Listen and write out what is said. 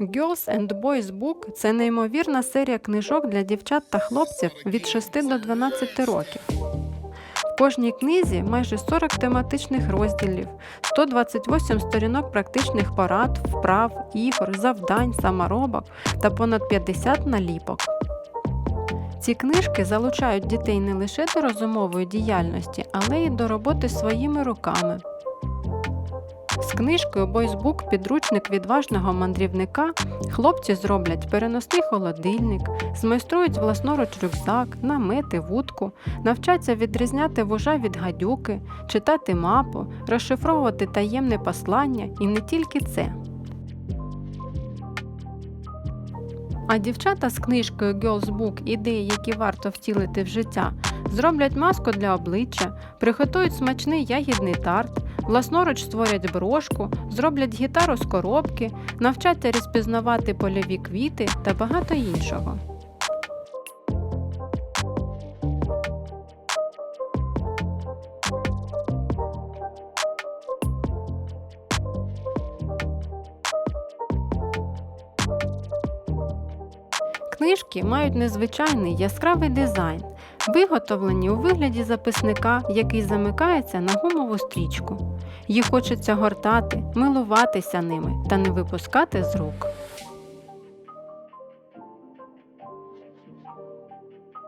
Girls and Boys Book це неймовірна серія книжок для дівчат та хлопців від 6 до 12 років. В кожній книзі майже 40 тематичних розділів, 128 сторінок практичних порад, вправ, ігор, завдань, саморобок та понад 50 наліпок. Ці книжки залучають дітей не лише до розумової діяльності, але й до роботи своїми руками. З книжкою Бойсбук підручник відважного мандрівника хлопці зроблять переносний холодильник, змайструють власноруч рюкзак, намети, вудку, навчаться відрізняти вужа від гадюки, читати мапу, розшифровувати таємне послання і не тільки це. А дівчата з книжкою Girls Book ідеї, які варто втілити в життя, зроблять маску для обличчя, приготують смачний ягідний тарт, власноруч створять брошку, зроблять гітару з коробки, навчаться розпізнавати польові квіти та багато іншого. Книжки мають незвичайний яскравий дизайн, виготовлені у вигляді записника, який замикається на гумову стрічку. Їх хочеться гортати, милуватися ними та не випускати з рук.